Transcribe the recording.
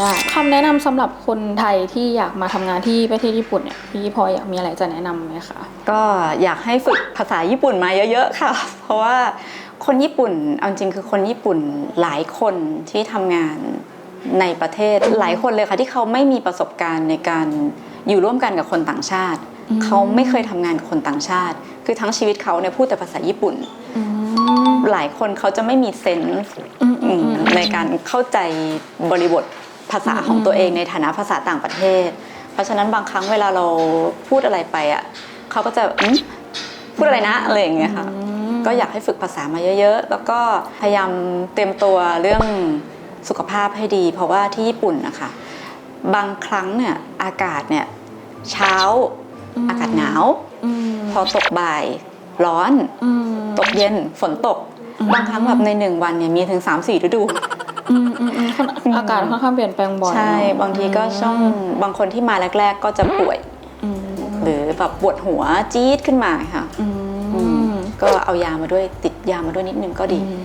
ได้คำแนะนำสำหรับคนไทยที่อยากมาทำงานที่ประเทศญี่ปุ่นเนี่ยพี่พลอยอยากมีอะไรจะแนะนำไหมคะ ก็อยากให้ฝึกภาษาญี่ปุ่นมาเยอะๆค่ะ เพราะว่าคนญี่ปุ่นเอาจริงคือคนญี่ปุ่นหลายคนที่ทำงานในประเทศหลายคนเลยค่ะที่เขาไม่มีประสบการณ์ในการอยู่ร่วมกันกับคนต่างชาติอืมเขาไม่เคยทำงานกับคนต่างชาติ คือทั้งชีวิตเขาเนี่ยพูดแต่ภาษาญี่ปุ่นอืมหลายคนเขาจะไม่มีเซนส์อืมอืมอืมในการเข้าใจบริบท ภาษาของตัวเองในฐานะภาษาต่างประเทศ เพราะฉะนั้นบางครั้งเวลาเราพูดอะไรไปอะเขาก็จะอืมพูดอะไรนะอะไรอย่างเงี้ยค่ะก็อยากให้ฝึกภาษามาเยอะ ๆ แล้วก็พยายามเตรียมตัวเรื่องสุขภาพให้ดี เพราะว่าที่ญี่ปุ่นนะคะบางครั้งเนี่ยอากาศเนี่ยเช้าอืมอากาศหนาวอืมพอตกบ่ายร้อนอืมตกเย็นฝนตกอืมบางครั้งแบบในหนึ่งวันเนี่ยมีถึง 3-4ฤดู อากาศค่อนข้างเปลี่ยนแปลงบ่อยใช่ บางทีก็ช่องบางคนที่มาแรก ๆ ก็จะป่วย หรือแบบปวดหัวจี๊ดขึ้นมาค่ะก็เอายามาด้วยติดยามาด้วยนิดนึงก็ดี